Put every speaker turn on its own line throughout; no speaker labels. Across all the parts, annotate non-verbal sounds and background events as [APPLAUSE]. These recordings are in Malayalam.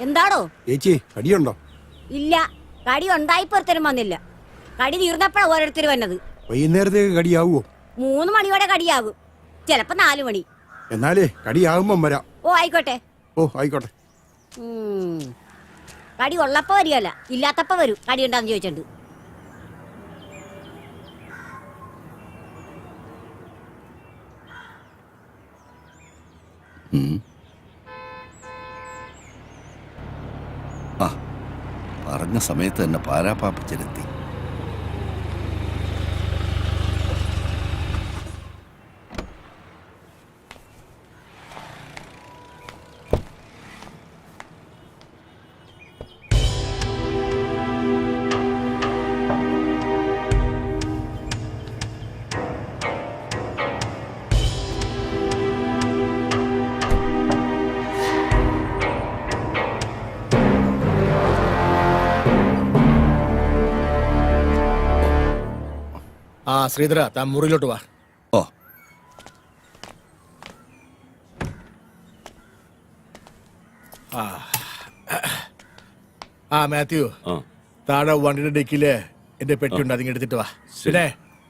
എന്താടോ?
ചേച്ചി കടിയുണ്ടോ?
ഇല്ല കടി ഉണ്ടായി ഒരുത്തരും വന്നില്ല. കടി തീർന്നപ്പോഴാ ഓരോരുത്തർ വന്നത്.
വൈകുന്നേരത്തേക്ക് കടിയാവോ
മൂന്ന് മണിയോടെ കടിയാവും ചിലപ്പോ നാലു മണി.
എന്നാലേ കടിയാകുമ്പം വരാം.
ഓ ആയിക്കോട്ടെ.
ഓ ആയിക്കോട്ടെ.
ഉം. കടി ഉള്ളപ്പോ വരികയല്ല ഇല്ലാത്തപ്പോ വരും. കടി ഉണ്ടാന്ന് ചോദിച്ചിട്ടുണ്ട്
ആ സമയത്ത് തന്നെ പാരാപ്പാപ്പിച്ചെത്തി
ആ ശ്രീധര താൻ മുറിയിലോട്ട് വാ.
ഓ.
ആ. മാത്യു താഴെ വണ്ടിയുടെ ഡിക്കിൽ എന്റെ പെട്ടിയുണ്ട് അതിങ്ങ് എടുത്തിട്ട് വാ. പിന്നെ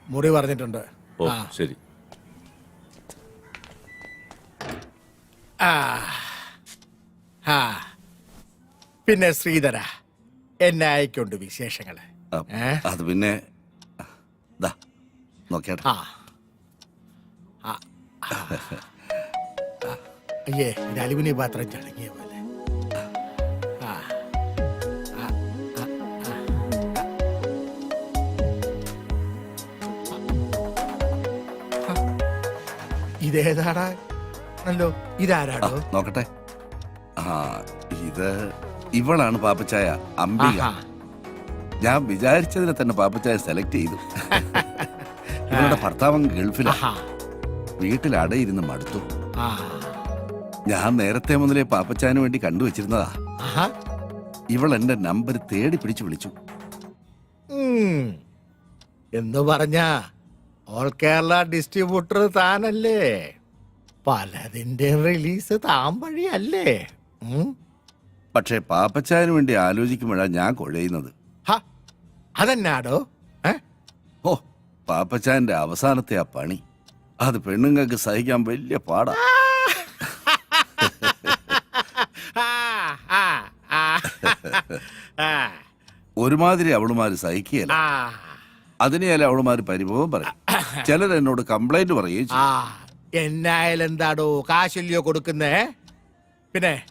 മുറി പറഞ്ഞിട്ടുണ്ട്.
ഓ
ആ.
ശരി.
പിന്നെ ശ്രീധര എന്നെ അയക്കൊണ്ട് വിശേഷങ്ങൾ.
അത് പിന്നെ നോക്കിയാട്ടെ.
അയ്യേ ഇത് അലുമിനിയം പാത്രം ചടങ്ങിയ പോലെ. ഇതേതാടാ? അല്ലോ ഇതാരാടോ?
നോക്കട്ടെ. ആ ഇത് ഇവളാണ് പാപ്പച്ചായ അംബിക. ഞാൻ വിചാരിച്ചതിനെ തന്നെ പാപ്പച്ചായ സെലക്ട് ചെയ്തു. [LAUGHS] ഇവളുടെ ഭർത്താവൻ
ഗൾഫിലാ.
വീട്ടിൽ അടയിരുന്ന് മടുത്തു. ഞാൻ നേരത്തെ മുതലേ പാപ്പച്ചാന് വേണ്ടി കണ്ടുവച്ചിരുന്നതാ. ഇവൾ എന്റെ നമ്പർ തേടി പിടിച്ചു വിളിച്ചു.
എന്ന് പറഞ്ഞ ഓൾ കേരള ഡിസ്ട്രിബ്യൂട്ടർ താനല്ലേ? പലതിന്റെ റിലീസ് താൻ വഴിയല്ലേ?
പക്ഷെ പാപ്പച്ചാന് വേണ്ടി ആലോചിക്കുമ്പോഴാണ് ഞാൻ കൊഴയുന്നത്
അതെന്നാടോ?
പാപ്പച്ചായന്റെ അവസാനത്തെ ആ പണി. അത് പെണ്ണുങ്ങൾക്ക് സഹിക്കാൻ വലിയ പാടാ. ഒരുമാതിരി അവളുമാര് സഹിക്കുകയല്ല. അതിനെയല്ല അവളുമാര് പരിഭവം പറയും. ചിലർ എന്നോട് കംപ്ലൈന്റ് പറയും
എന്നായാലും എന്താടോ കാശല്യോ കൊടുക്കുന്നേ? പിന്നെ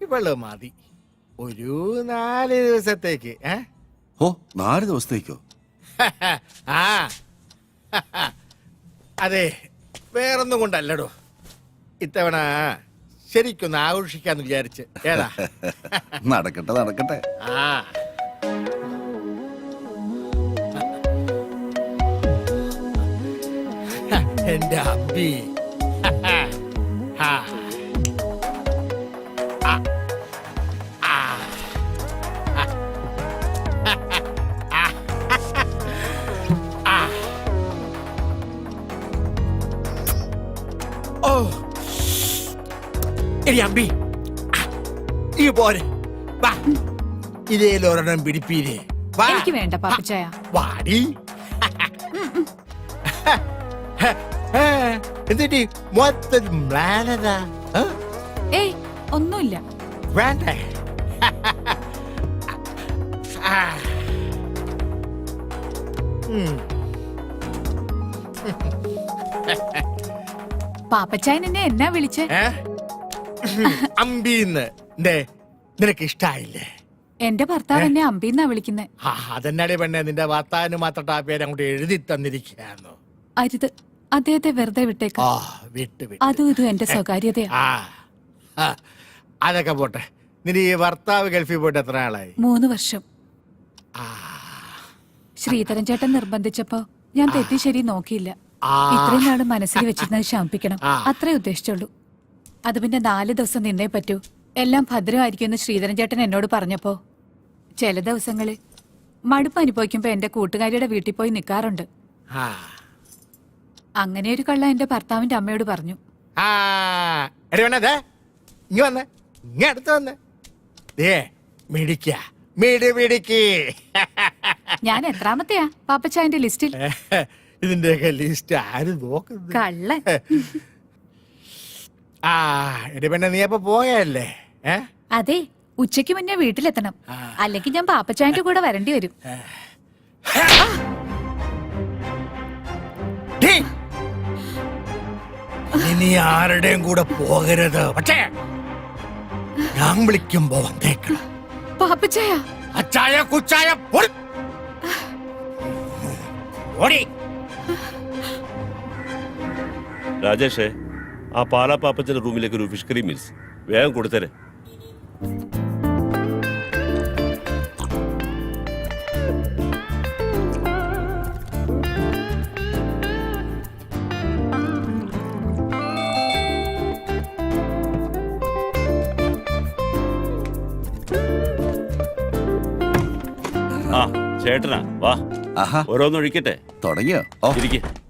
ഇവൾ മതി. ഒരു നാല് ദിവസത്തേക്ക് ഏ?
ഓ നാല് ദിവസത്തേക്കോ? [LAUGHS]
ആ. [LAUGHS] അതെ വേറൊന്നും കൊണ്ടല്ലടോ. ഇത്തവണ ശരിക്കൊന്ന് ആഘോഷിക്കാന്ന് വിചാരിച്ച്. ഏതാ? [LAUGHS]
നടക്കട്ടെ നടക്കട്ടെ.
ആ. [LAUGHS] എന്റെ അമ്പി എടി അമ്പി. ഈ പോരെ. വാ. ഇതേലൊരെണ്ണം പിടിപ്പീരെ.
എനിക്ക് വേണ്ട പാപ്പച്ചായ.
വാടി. എന്നിട്ട് മൊത്തം മ്ലാനത?
ഏയ് ഒന്നുമില്ല.
വേണ്ട.
പാപ്പച്ചായൻ എന്നെ എന്നാ വിളിച്ചേ? [LAUGHS]
അമ്പീന്ന്. നിനക്ക് ഇഷ്ടായില്ലേ?
എന്റെ ഭർത്താവ് എന്നെ അമ്പീന്നാ വിളിക്കുന്നെ.
ആ അതെന്നാടി പെണ്ണെ നിന്റെ ഭർത്താവിന് മാത്രം ആ പേര് അങ്ങോട്ട് എഴുതി തന്നിരിക്കുകയായിരുന്നു
അരുത് അദ്ദേഹത്തെ വെറുതെ വിട്ടേക്ക്.
വിട്ട്
അതും ഇതും എന്റെ സ്വകാര്യതയാ.
അതൊക്കെ പോട്ടെ. നിന്റെ ഈ ഭർത്താവ് ഗൾഫിൽ പോയിട്ട് എത്ര ആളായി
മൂന്ന് വർഷം. ശ്രീധരൻ ചേട്ടൻ നിർബന്ധിച്ചപ്പോ ഞാൻ തെറ്റി ശരി നോക്കിയില്ല. ഇത്രയും നാൾ മനസ്സിൽ വെച്ചിരുന്നത് ശാമിപ്പിക്കണം അത്രേ ഉദ്ദേശിച്ചുള്ളൂ. അത് പിന്നെ നാല് ദിവസം നിന്നേ പറ്റൂ. എല്ലാം ഭദ്രമായിരിക്കുമെന്ന് ശ്രീധരൻ ചേട്ടൻ എന്നോട് പറഞ്ഞപ്പോ. ചില ദിവസങ്ങളിൽ മടുപ്പ് അനുഭവിക്കുമ്പോ എന്റെ കൂട്ടുകാരിയുടെ വീട്ടിൽ പോയി നിൽക്കാറുണ്ട്. അങ്ങനെ ഒരു കള്ള എന്റെ ഭർത്താവിന്റെ അമ്മയോട് പറഞ്ഞു. ഞാൻ എത്രാമത്തെയാ പാപ്പച്ചായന്റെ ലിസ്റ്റിൽ?
ഇതിന്റെയൊക്കെ ലിസ്റ്റ് ആരും നോക്കുന്നത്
കള്ളൻ.
ആ എടി പിന്നെ നീ അപ്പൊ പോയല്ലേ? ഏ?
അതെ ഉച്ചയ്ക്ക് മുന്നേ വീട്ടിലെത്തണം. അല്ലെങ്കിൽ ഞാൻ പാപ്പച്ചായന്റെ കൂടെ വരേണ്ടി വരും!
ഇനി നീ ആരുടെയും കൂടെ പോകരുത്. പക്ഷേ ഞാൻ വിളിക്കുമ്പോ വന്നേക്കണം.
പാപ്പച്ചായ.
അച്ചായ കുച്ചായ. ഓടി.
രാജേഷേ ആ പാലാപ്പാപ്പച്ചന്റെ റൂമിലേക്ക് ഒരു ഫിഷ് കറി മീൽസ് വേഗം കൊടുത്തരെ. ആ ചേട്ടനാ വാ.
ആഹാ.
ഓരോന്ന് ഒഴിക്കട്ടെ.
തുടങ്ങിയോ?
ഇരിക്കെ.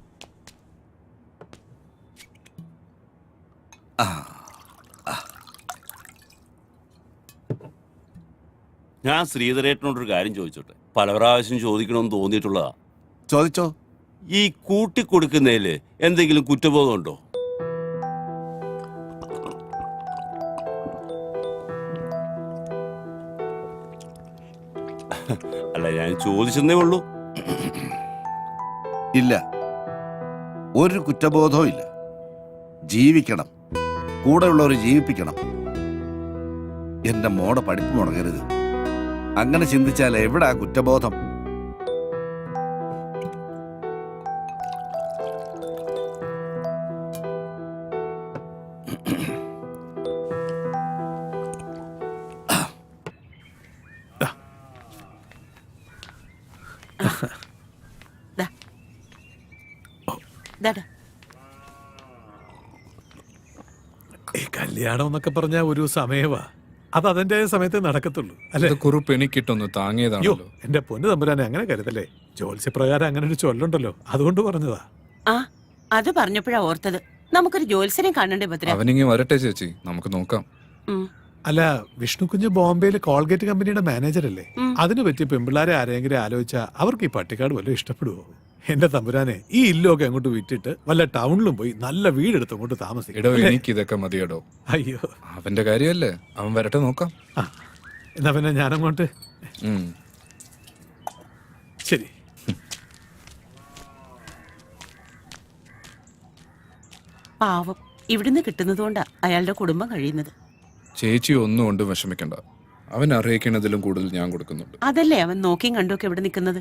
ഞാൻ ശ്രീധരേട്ടനോടൊരു കാര്യം ചോദിച്ചോട്ടെ? പല പ്രാവശ്യം ചോദിക്കണമെന്ന് തോന്നിയിട്ടുള്ളതാ.
ചോദിച്ചോ?
ഈ കൂട്ടിക്കൊടുക്കുന്നതിൽ എന്തെങ്കിലും കുറ്റബോധമുണ്ടോ? അല്ല ഞാൻ ചോദിച്ചെന്നേ ഉള്ളൂ.
ഇല്ല. ഒരു കുറ്റബോധവും ഇല്ല. ജീവിക്കണം. കൂടെയുള്ളവരെ ജീവിപ്പിക്കണം. എന്റെ മോടെ പഠിപ്പ് മുടങ്ങരുത്. അങ്ങനെ ചിന്തിച്ചാൽ ആ കുറ്റബോധം?
ഈ കല്യാണം എന്നൊക്കെ പറഞ്ഞ ഒരു സമയവാ. അത് അതെന്റെ സമയത്ത് നടക്കത്തുള്ളൂ അല്ലെ?
ഇത് കുറിപ്പ് എനിക്കിട്ടൊന്ന്
അയ്യോ
താങ്ങിയതാണല്ലോ
എന്റെ പൊന്ന് തമ്പുരാനെ അങ്ങനെ കരുതല്ലേ? ജോത്സ്യപ്രകാരം അങ്ങനെ ഒരു ചൊല്ലുണ്ടല്ലോ അതുകൊണ്ട് പറഞ്ഞതാ.
ആ അത് പറഞ്ഞപ്പോഴാ ഓർത്തത്. നമുക്കൊരു ജോത്സ്യനെ കാണണ്ടേ ഭദ്ര?
അവനിങ്ങി വരട്ടെ ചേച്ചി. നമുക്ക് നോക്കാം.
ഉം.
അല്ല വിഷ്ണു കുഞ്ഞ് ബോംബെയിൽ കോൾഗേറ്റ് കമ്പനിയുടെ മാനേജർ അല്ലേ
ഉം.
പറ്റി പറ്റിയ പെമ്പിള്ളാരെ ആരെങ്കിലും ആലോചിച്ചാ അവർക്ക് ഈ പട്ടിക്കാട് വല്ലതും ഇഷ്ടപ്പെടുവോ? എന്റെ തമ്പുരാനെ ഈ ഇല്ലൊക്കെ അങ്ങോട്ട് വിറ്റിട്ട് വല്ല ടൗണിലും പോയി നല്ല വീടെടുത്ത് അങ്ങോട്ട്
എടോ
താമസിക്കണം
എനിക്ക് ഇതൊക്കെ മതിയടോ.
അയ്യോ.
അവന്റെ കാര്യമല്ലേ? അവൻ വരട്ടെ നോക്കാം.
ആ എന്നാ പിന്നെ ഞാനങ്ങോട്ട്.
ഉം.
ശരി.
പാവം. ഇവിടുന്ന് കിട്ടുന്നതുകൊണ്ടാ അയാളുടെ കുടുംബം കഴിയുന്നത്.
ചേച്ചി ഒന്നും കൊണ്ടും വിഷമിക്കണ്ട. അവൻ അറിയിക്കുന്നതിലും കൂടുതൽ ഞാൻ കൊടുക്കുന്നുണ്ട്.
അതല്ലേ അവൻ നോക്കിയും കണ്ടൊക്കെ ഇവിടെ നിൽക്കുന്നത്?